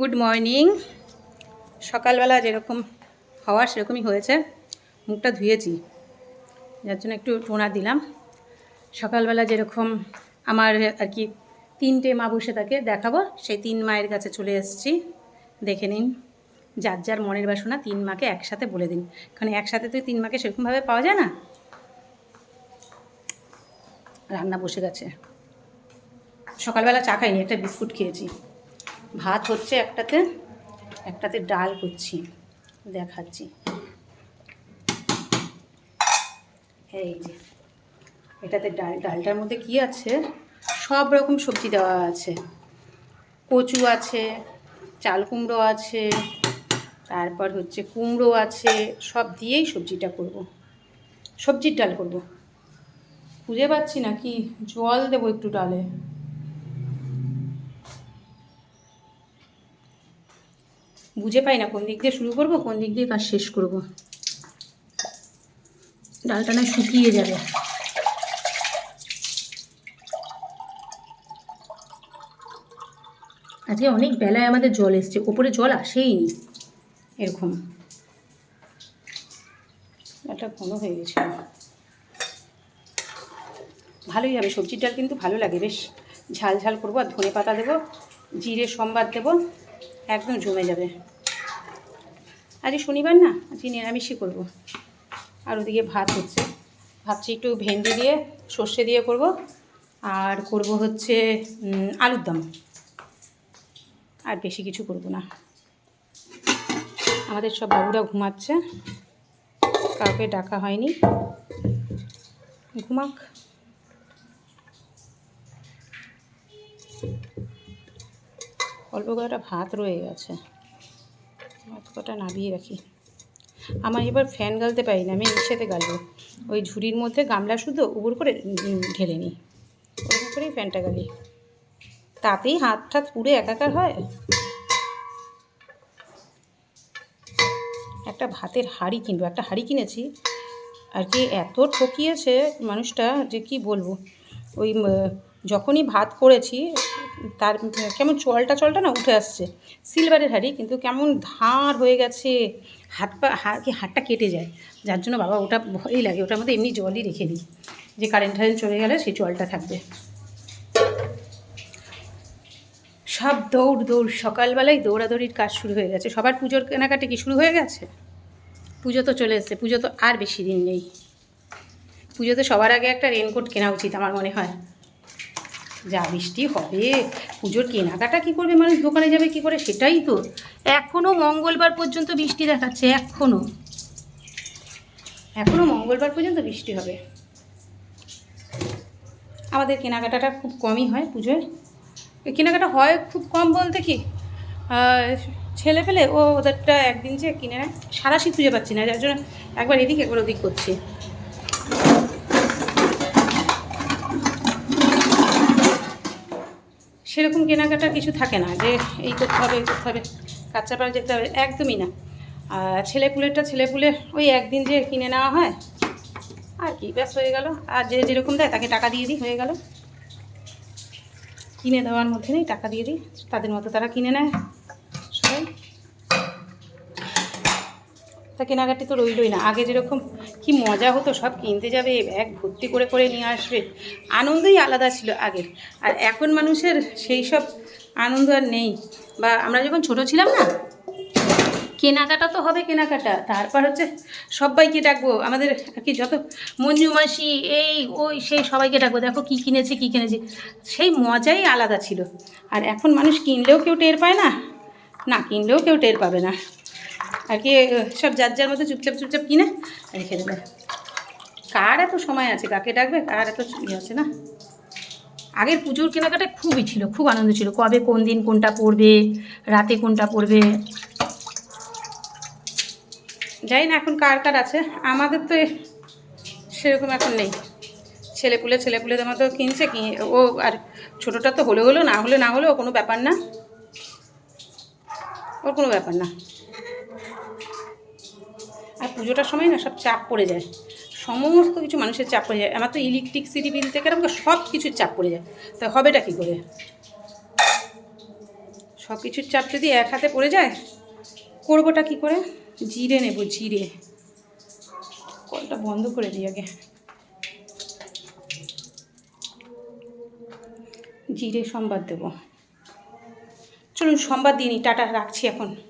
Good morning সকালবেলা যেরকম হওয়া, সেরকমই হয়েছে। মুখটা ধুয়েছি। যার জন্য একটু টোনা দিলাম। সকালবেলা যেরকম আমার আর কি তিনটে মা বসে তাকে দেখাবো। সেই তিন মায়ের কাছে চলে এসেছি। দেখে নিন। যার যার মনের বাসনা, তিন মাকে একসাথে বলে দিন। কারণ একসাথে তো তিন মাকে সেরকমভাবে পাওয়া যায় না। রান্না বসে গেছে। সকালবেলা চা খাইনি, একটা বিস্কুট খেয়েছি। ভাত হচ্ছে একটাতে একটাতে ডাল করছি। দেখাচ্ছি। এই যে, এটাতে ডাল, ডালটার মধ্যে কি আছে? সব রকম সবজি দেওয়া আছে। কচু আছে, চাল কুমড়ো আছে, তারপর হচ্ছে কুমড়ো আছে, সব দিয়েই সবজিটা করব। সবজির ডাল করব। খুঁজে পাচ্ছি না কি জল দেবো একটু ডালে। বুঝে পাই না কোন দিক দিয়ে শুরু করব, কোন দিক দিয়ে কাজ শেষ করব। ডালটা না শুকিয়ে যাবে। আজকে অনেক বেলায় আমাদের জল এসছে, ওপরে জল আসেই নি, এরকম। একটা ঘন হয়ে গেছে। ভালোই হবে, সবজির ডাল কিন্তু ভালো লাগে, বেশ ঝাল ঝাল করব, আর ধনে পাতা দেবো, জিরে, সম্বাদ দেবো। একদম জমে যাবে। আজকে শনিবার না? আজকে নিরামিষই করব। আর ওদিকে ভাত হচ্ছে। ভাবছি একটু ভেন্ডি দিয়ে, সর্ষে দিয়ে করব। আর করব হচ্ছে আলুর দম। আর বেশি কিছু করব না। আমাদের সব বাবুরা ঘুমাচ্ছে। কাউকে ডাকা হয়নি। ঘুমাক। অল্প কটা ভাত রয়ে গেছে। ভাত কটা নামিয়ে রাখি। আমার এবার ফ্যান গালতে পারি না আমি নিচেতে গালবো। ওই ঝুড়ির মধ্যে গামলা শুধু উপর করে ঢেলে নিই। ওরকম করেই ফ্যানটা গালি। তাতেই হাত ঠাত পুড়ে একাকার হয়। একটা ভাতের হাঁড়ি কিনবো, একটা হাঁড়ি কিনেছি। আর কি এত ঠকিয়েছে মানুষটা যে কি বলব? ওই যখনই ভাত করেছি তার কেমন চলটা চলটা না উঠে আসছে। সিলভারের হাঁড়ি, কিন্তু কেমন ধার হয়ে গেছে। হাত পা হাত কি হাতটা কেটে যায়। যার জন্য বাবা ওটা ভয়ই লাগে, ওটার মধ্যে এমনি জলই রেখে দিই। যে কারেন্ট টারেন্ট চলে গেলে সেই জলটা থাকবে। সব দৌড় দৌড়, সকালবেলায় দৌড়াদৌড়ির কাজ শুরু হয়ে গেছে। সবার পুজোর কেনাকাটি কি শুরু হয়ে গেছে? পুজো তো চলে এসছে, পুজো তো আর বেশি দিন নেই। পুজোতে সবার আগে একটা রেনকোট কেনা উচিত, আমার মনে হয়। যা বৃষ্টি হবে, পুজোর কেনাকাটা কী করবে মানুষ, দোকানে যাবে কি করে, সেটাই তো। এখনও মঙ্গলবার পর্যন্ত বৃষ্টি দেখাচ্ছে এখনও এখনও মঙ্গলবার পর্যন্ত বৃষ্টি হবে। আমাদের কেনাকাটাটা খুব কমই হয় পুজোয়। কেনাকাটা হয় খুব কম বলতে কি ছেলে পেলে ও ওদেরটা একদিন যে কিনে নেয়, সারাশি খুঁজে পাচ্ছি না, যার জন্য একবার এদিক, একবার ওদিক করছি। সেরকম কেনাকাটা কিছু থাকে না যে এই করতে হবে, এই করতে হবে কাঁচাপাড়া যেতে হবে, একদমই না। আর ছেলেপুলেরটা ছেলেপুলে ওই একদিন যে কিনে নেওয়া হয়, আর কি, ব্যাস হয়ে গেল। আর যে যেরকম দেয় তাকে টাকা দিয়ে দিই, হয়ে গেল। কিনে দেওয়ার মধ্যে নেই, টাকা দিয়ে দিই, তাদের মতো তারা কিনে নেয়। তা কেনাকাটি তো রইলই না। আগে যেরকম কি মজা হতো, সব কিনতে যাবে, ব্যাগ ভর্তি করে করে নিয়ে আসবে। আনন্দই আলাদা ছিল আগে আর এখন মানুষের সেই সব আনন্দ আর নেই। বা আমরা যখন ছোট ছিলাম না, কেনাকাটা তো হবে কেনাকাটা। তারপর হচ্ছে সবাইকে ডাকবো। আমাদের কি যত মঞ্জু মাসি, এই, ওই, সেই সবাইকে ডাকবো। দেখো কী কিনেছে কী কিনেছে। সেই মজাই আলাদা ছিল। আর এখন মানুষ কিনলেও কেউ টের পায় না না কিনলেও কেউ টের পাবে না। আর কি সব যার যার মতো চুপচাপ চুপচাপ কিনে রেখে দেবে। কার এত সময় আছে? কাকে ডাকবে? কার এত ইয়ে আছে না? আগের পুজোর কেনাকাটা খুবই ছিল, খুব আনন্দ ছিল। কবে কোন দিন কোনটা পড়বে, রাতে কোনটা পড়বে? জানি না, এখন কার কার আছে? আমাদের তো সেরকম এখন নেই। ছেলেপুলে ছেলেপুলেদের মতো কিনছে কি? ও আর ছোটোটা তো হলে হলো, না হলে না হলেও কোনো ব্যাপার না। ওর কোনো ব্যাপার না। পুজোটার সময় না সব চাপ পড়ে যায়। সমস্ত কিছু মানুষের চাপ পড়ে যায়। আমার তো ইলেকট্রিসিটি বিল থেকে এরকম সব কিছুর চাপ পড়ে যায়। তা হবেটা কী করে? সব কিছুর চাপ যদি এক হাতে পড়ে যায়, করবোটা কি করে? জিরে নেব, জিরে। কলটা বন্ধ করে দিই আগে। জিরে সম্বাদ দেবো। চলুন, সম্বাদ দিই টাটা, রাখছি এখন।